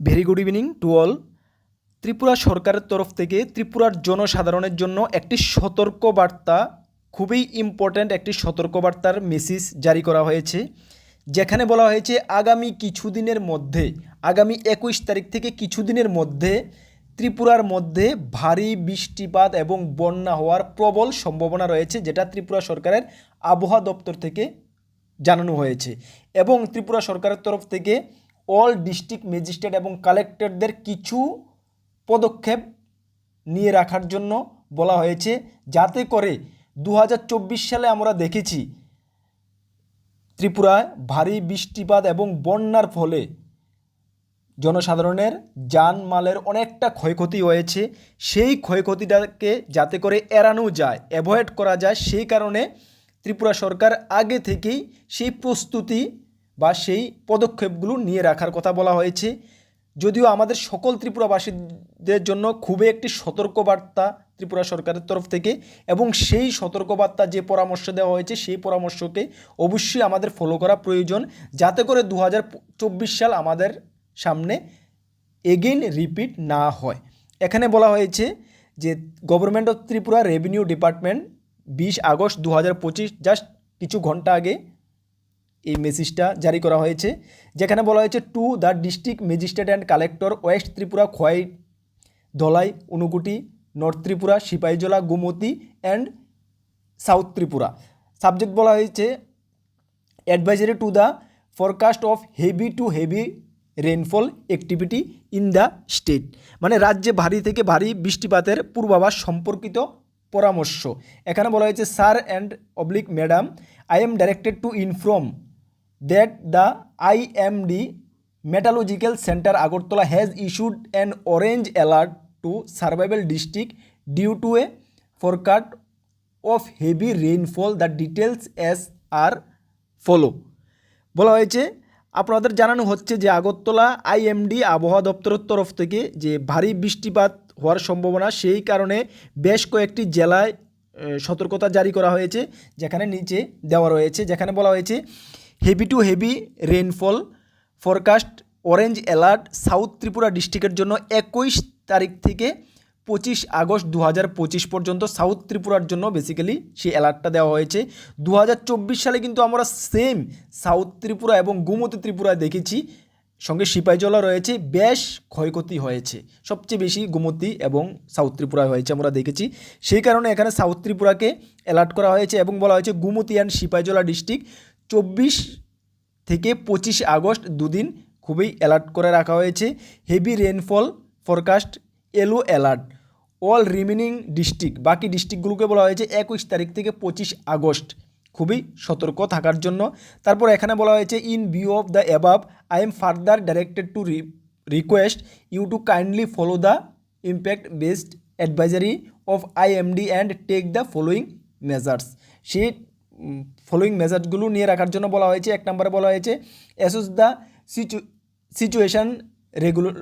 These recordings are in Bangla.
Very good evening to all Tripura সরকারের তরফ থেকে ত্রিপুরার জনসাধারণের জন্য একটি সতর্ক বার্তা খুবই ইম্পর্ট্যান্ট একটি সতর্কবার্তার মেসেজ জারি করা হয়েছে, যেখানে বলা হয়েছে আগামী কিছুদিনের মধ্যে, আগামী একুশ তারিখ থেকে কিছুদিনের মধ্যে ত্রিপুরার মধ্যে ভারী বৃষ্টিপাত এবং বন্যা হওয়ার প্রবল সম্ভাবনা রয়েছে, যেটা ত্রিপুরা সরকারের আবহাওয়া দপ্তর থেকে জানানো হয়েছে। এবং ত্রিপুরা সরকারের তরফ থেকে অল ডিস্ট্রিক্ট ম্যাজিস্ট্রেট এবং কালেক্টরদের কিছু পদক্ষেপ নিয়ে রাখার জন্য বলা হয়েছে। যাতে করে দু হাজার চব্বিশ সালে আমরা দেখেছি, ত্রিপুরায় ভারী বৃষ্টিপাত এবং বন্যার ফলে জনসাধারণের জানমালের অনেকটা ক্ষয়ক্ষতি হয়েছে। সেই ক্ষয়ক্ষতিটাকে যাতে করে এড়ানো যায় অ্যাভয়েড করা যায়, সেই কারণে ত্রিপুরা সরকার আগে থেকেই সেই প্রস্তুতি বা সেই পদক্ষেপগুলো নিয়ে রাখার কথা বলা হয়েছে। যদিও আমাদের সকল ত্রিপুরাবাসীদের জন্য খুবই একটি সতর্কবার্তা ত্রিপুরা সরকারের তরফ থেকে এবং সেই সতর্কবার্তা যে পরামর্শ দেওয়া হয়েছে সেই পরামর্শকে অবশ্যই আমাদের ফলো করা প্রয়োজন। যাতে করে দু হাজার চব্বিশ সাল আমাদের সামনে এগেইন রিপিট না হয়। এখানে বলা হয়েছে যে government of Tripura revenue department বিশ আগস্ট দু হাজার পঁচিশ জাস্ট কিছু ঘণ্টা আগে এই মেসেজটা জারি করা হয়েছে, যেখানে বলা হয়েছে to the district magistrate and collector west Tripura Khowai Dhalai Unakoti north Tripura Sepahijala Gomati and south Tripura subject বলা হয়েছে advisory to the forecast of heavy to heavy rainfall activity in the state মানে রাজ্যে ভারী থেকে ভারী বৃষ্টিপাতের পূর্বাভাস সম্পর্কিত পরামর্শ। এখানে বলা হয়েছে sir and oblique madam I am directed to inform that the I M D meteorological centre Agartala has issued an orange alert to survival district due to a forecast of heavy rainfall the details as are follow বলা হয়েছে, আপনাদের জানানো হচ্ছে যে আগরতলা আইএমডি আবহাওয়া দপ্তরের তরফ থেকে যে ভারী বৃষ্টিপাত হওয়ার সম্ভাবনা, সেই কারণে বেশ কয়েকটি জেলায় সতর্কতা জারি করা হয়েছে, যেখানে নিচে দেওয়া রয়েছে। যেখানে বলা হয়েছে heavy to heavy rainfall forecast orange alert south Tripura ডিস্ট্রিক্টের জন্য একুশ তারিখ থেকে পঁচিশ আগস্ট দু হাজার পঁচিশ পর্যন্ত সাউথ ত্রিপুরার জন্য বেসিক্যালি সেই অ্যালার্টটা দেওয়া হয়েছে। দু হাজার চব্বিশ সালে কিন্তু আমরা সেম সাউথ ত্রিপুরা এবং গোমতী ত্রিপুরায় দেখেছি, সঙ্গে সিপাহীজলা রয়েছে, বেশ ক্ষয়ক্ষতি হয়েছে। সবচেয়ে বেশি গোমতী এবং সাউথ ত্রিপুরায় হয়েছে আমরা দেখেছি। সেই কারণে এখানে সাউথ ত্রিপুরাকে অ্যালার্ট করা হয়েছে এবং বলা হয়েছে গোমতী অ্যান্ড সিপাইজলা ডিস্ট্রিক্ট চব্বিশ থেকে পঁচিশ আগস্ট দুদিন খুবই অ্যালার্ট করে রাখা হয়েছে। Heavy rainfall forecast yellow alert all remaining district বাকি ডিস্ট্রিক্টগুলোকে বলা হয়েছে একুশ তারিখ থেকে পঁচিশ আগস্ট। খুবই সতর্ক থাকার জন্য। তারপর এখানে বলা হয়েছে in view of the above I am further directed to request you to kindly follow the impact based advisory of IMD and take the following measures সেই ফলোয়িং মেজার্সগুলো নিয়ে রাখার জন্য বলা হয়েছে, এক নম্বরে বলা হয়েছে assess the situation regular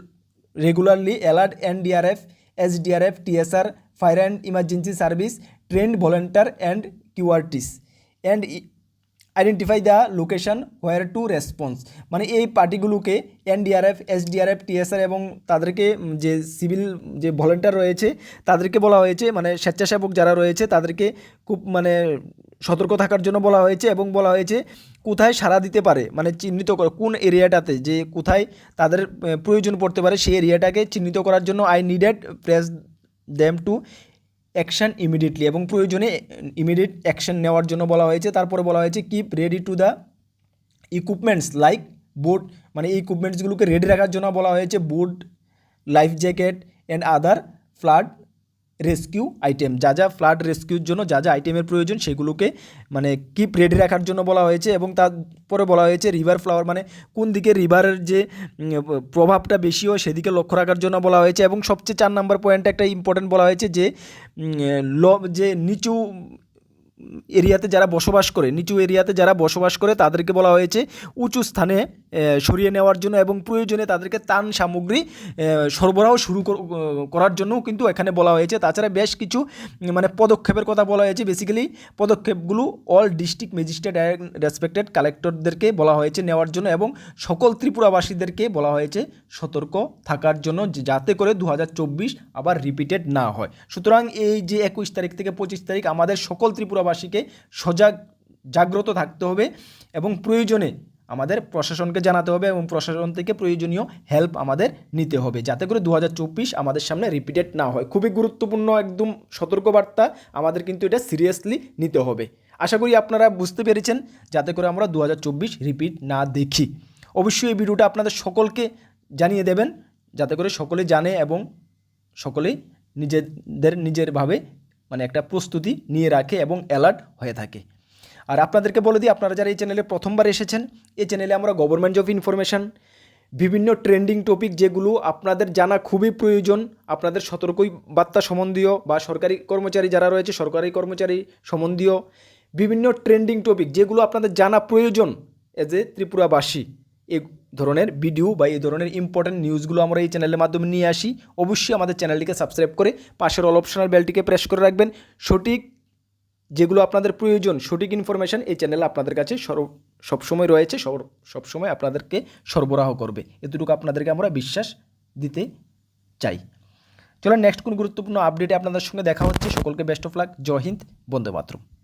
regularly alert and NDRF SDRF TSR fire and emergency service trained volunteer and QRTs and identify the location where to response মানে এই পার্টিগুলোকে এনডিআরএফ এসডিআরএফ টিএসআর এবং তাদেরকে যে সিভিল যে ভলেন্টিয়ার রয়েছে, তাদেরকে বলা হয়েছে মানে স্বেচ্ছাসেবক যারা রয়েছে, তাদেরকে খুব মানে সতর্ক থাকার জন্য বলা হয়েছে এবং বলা হয়েছে কোথায় সাড়া দিতে পারে মানে চিহ্নিত করে, কোন এরিয়াটাতে যে কোথায় তাদের প্রয়োজন পড়তে পারে, সেই এরিয়াটাকে চিহ্নিত করার জন্য I needed press them to action immediately এবং প্রয়োজনে ইমিডিয়েট অ্যাকশন নেওয়ার জন্য বলা হয়েছে। তারপরে বলা হয়েছে keep ready to the equipments like boat মানে এই ইকুইপমেন্টসগুলোকে রেডি রাখার জন্য বলা হয়েছে boat life jacket and other flood rescue item যা যা ফ্লাড রেস্কিউর জন্য, যা যা আইটেমের প্রয়োজন সেগুলোকে মানে কিপ রেডি রাখার জন্য বলা হয়েছে এবং তারপরে বলা হয়েছে রিভার ফ্লাওয়ার মানে কোন দিকে রিভারের যে প্রভাবটা বেশি হয় সেদিকে লক্ষ্য রাখার জন্য বলা হয়েছে। এবং সবচেয়ে চার নম্বর পয়েন্ট একটা ইম্পর্টেন্ট বলা হয়েছে যে উম, ল যে নিচু এরিয়াতে যারা বসবাস করে, নিচু এরিয়াতে যারা বসবাস করে, তাদেরকে বলা হয়েছে উঁচু স্থানে সরিয়ে নেওয়ার জন্য এবং প্রয়োজনে তাদেরকে তান সামগ্রী সরবরাহ শুরু কর- করার জন্যও কিন্তু এখানে বলা হয়েছে। তাছাড়া বেশ কিছু মানে পদক্ষেপের কথা বলা হয়েছে। বেসিক্যালি পদক্ষেপগুলো অল ডিস্ট্রিক্ট ম্যাজিস্ট্রেট রেসপেক্টেড কালেক্টরদেরকে বলা হয়েছে নেওয়ার জন্য এবং সকল ত্রিপুরাবাসীদেরকে বলা হয়েছে সতর্ক থাকার জন্য যাতে করে দু হাজার চব্বিশ আবার রিপিটেড না হয়। সুতরাং এই যে একুশ তারিখ থেকে পঁচিশ তারিখ, আমাদের সকল ত্রিপুরাবাসীকে সজাগ, জাগ্রত থাকতে হবে এবং প্রয়োজনে আমাদের প্রশাসনকে জানাতে হবে এবং প্রশাসন থেকে প্রয়োজনীয় হেল্প আমাদের নিতে হবে। যাতে করে দু হাজার চব্বিশ আমাদের সামনে রিপিটেড না হয়। খুবই গুরুত্বপূর্ণ একদম সতর্কবার্তা আমাদের কিন্তু এটা সিরিয়াসলি নিতে হবে। আশা করি আপনারা বুঝতে পেরেছেন, যাতে করে আমরা দু হাজার চব্বিশ রিপিট না দেখি। অবশ্যই এই ভিডিওটা আপনাদের সকলকে জানিয়ে দেবেন, যাতে করে সকলে জানে এবং সকলেই নিজেদের নিজেরভাবে মানে একটা প্রস্তুতি নিয়ে রাখে এবং অ্যালার্ট হয়ে থাকে। আর আপনাদেরকে বলে দিই, আপনারা যারা এই চ্যানেলে প্রথমবার এসেছেন, এই চ্যানেলে আমরা গভর্নমেন্ট জব ইনফরমেশান বিভিন্ন ট্রেন্ডিং টপিক যেগুলো আপনাদের জানা খুবই প্রয়োজন, আপনাদের সতর্কই বার্তা সম্বন্ধীয় বা সরকারি কর্মচারী যারা রয়েছে, সরকারি কর্মচারী সম্বন্ধীয় বিভিন্ন ট্রেন্ডিং টপিক যেগুলো আপনাদের জানা প্রয়োজন এজ এ ত্রিপুরাবাসী। এই ধরনের ভিডিও বা এই ধরনের ইম্পর্টেন্ট নিউজগুলো আমরা এই চ্যানেলের মাধ্যমে নিয়ে আসি, অবশ্যই আমাদের চ্যানেলটিকে সাবস্ক্রাইব করে পাশের অল অপশনাল বেলটিকে প্রেস করে রাখবেন। সঠিক যেগুলো আপনাদের প্রয়োজন, সঠিক ইনফরমেশান এই চ্যানেলে আপনাদের কাছে সর- সবসময় রয়েছে সব- সবসময় আপনাদেরকে সরবরাহ করবে। এতটুকু আপনাদেরকে আমরা বিশ্বাস দিতে চাই। চলো নেক্সট কোন গুরুত্বপূর্ণ আপডেটে আপনাদের সঙ্গে দেখা হচ্ছে। সকলকে বেস্ট অফ লাক জয় হিন্দ, বন্দে মাতরম।